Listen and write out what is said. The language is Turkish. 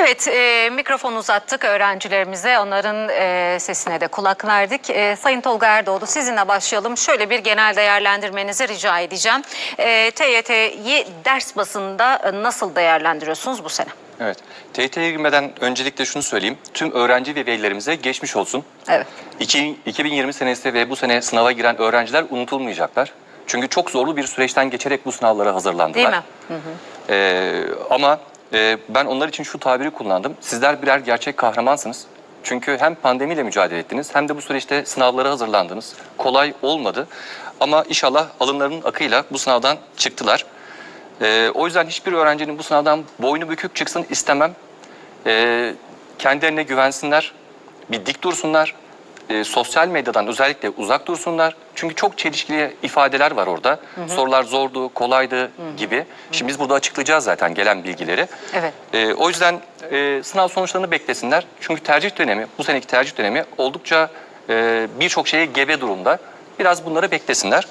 Evet, e, mikrofon uzattık öğrencilerimize. Onların e, sesine de kulak verdik. E, Sayın Tolga Erdoğdu sizinle başlayalım. Şöyle bir genel değerlendirmenizi rica edeceğim. E, TYT'yi ders basında e, nasıl değerlendiriyorsunuz bu sene? Evet. TYT'ye girmeden öncelikle şunu söyleyeyim. Tüm öğrenci ve velilerimize geçmiş olsun. Evet. İki- 2020 senesi ve bu sene sınava giren öğrenciler unutulmayacaklar. Çünkü çok zorlu bir süreçten geçerek bu sınavlara hazırlandılar. Değil mi? Ee, ama e, ben onlar için şu tabiri kullandım. Sizler birer gerçek kahramansınız. Çünkü hem pandemiyle mücadele ettiniz hem de bu süreçte sınavlara hazırlandınız. Kolay olmadı. Ama inşallah alınlarının akıyla bu sınavdan çıktılar. Ee, o yüzden hiçbir öğrencinin bu sınavdan boynu bükük çıksın istemem. Ee, kendilerine güvensinler, bir dik dursunlar. Ee, sosyal medyadan özellikle uzak dursunlar. Çünkü çok çelişkili ifadeler var orada. Sorular zordu, kolaydı gibi. Şimdi biz burada açıklayacağız zaten gelen bilgileri. Evet. Ee, o yüzden e, sınav sonuçlarını beklesinler. Çünkü tercih dönemi, bu seneki tercih dönemi oldukça e, birçok şeye gebe durumda. Biraz bunları beklesinler.